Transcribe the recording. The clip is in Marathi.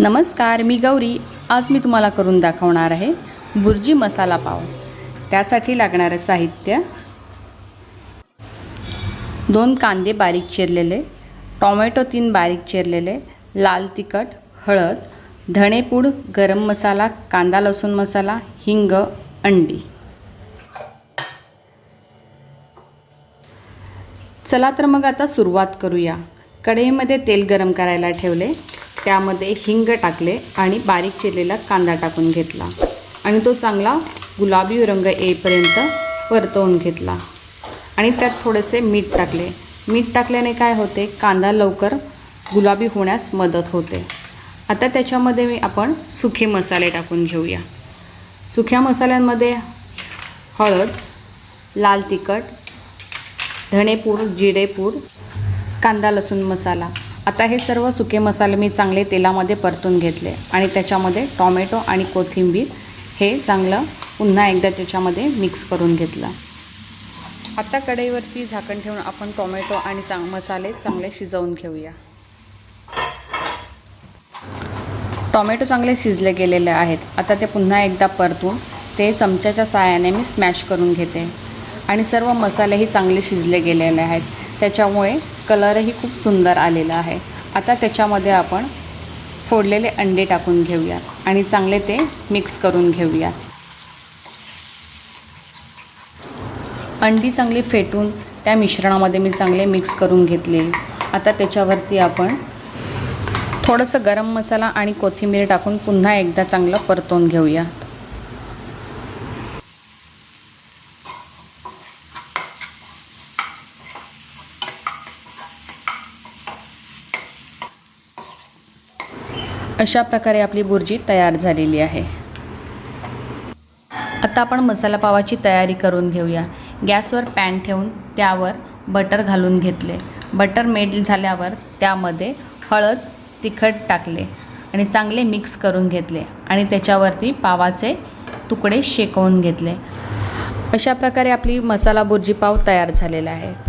नमस्कार मी गौरी. आज मी तुम्हाला करून दाखवणार आहे बुर्जी मसाला पाव. त्यासाठी लागणारं साहित्य. दोन कांदे बारीक चिरलेले टॉमॅटो तीन बारीक चिरलेले लाल तिखट हळद धणेपूड गरम मसाला कांदा लसूण मसाला हिंग अंडी. चला तर मग आता सुरुवात करूया. कढईमध्ये तेल गरम करायला ठेवले. त्यामध्ये हिंग टाकले आणि बारीक चिरलेला कांदा टाकून घेतला. आणि तो चांगला गुलाबी रंग येईपर्यंत परतवून घेतला. आणि त्यात थोडेसे मीठ टाकले. मीठ टाकल्याने काय होते? कांदा लवकर गुलाबी होण्यास मदत होते. आता त्याच्यामध्ये मी आपण सुखे मसाले टाकून घेऊया. सुक्या मसाल्यांमध्ये हळद लाल तिखट धणेपूड जिरेपूड कांदा लसूण मसाला. आता हे सर्व सुके मसाले मी चांगले तेलामध्ये परतून घेतले आणि त्याच्यामध्ये टॉमॅटो आणि कोथिंबीर हे चांगलं पुन्हा एकदा त्याच्यामध्ये मिक्स करून घेतलं. आता कढईवरती झाकण ठेवून आपण टॉमॅटो आणि चांग मसाले चांगले शिजवून घेऊया. टॉमॅटो चांगले शिजले गेलेले आहेत. आता ते पुन्हा एकदा परतून ते चमच्याच्या साहाय्याने मी स्मॅश करून घेते. आणि सर्व मसालेही चांगले शिजले गेलेले आहेत. त्याच्यामुळे कलरही खूप सुंदर आलेला आहे. आता त्याच्यामध्ये आपण फोडलेले अंडे टाकून घेऊया आणि चांगले ते मिक्स करून घेऊया. अंडी चांगली फेटून त्या मिश्रणामध्ये मी चांगले मिक्स करून घेतले. आता त्याच्यावरती आपण थोडंसं गरम मसाला आणि कोथिंबीर टाकून पुन्हा एकदा चांगलं परतून घेऊया. अशा प्रकारे आपली बुर्जी तयार झालेली आहे. आता आपण मसाला पावाची तयारी करून घेऊया. गॅसवर पॅन ठेवून त्यावर बटर घालून घेतले. बटर मेल्ट झाल्यावर त्यामध्ये हळद तिखट टाकले आणि चांगले मिक्स करून घेतले आणि त्याच्यावरती पावाचे तुकडे शेकवून घेतले. अशा प्रकारे आपली मसाला बुर्जी पाव तयार झालेला आहे.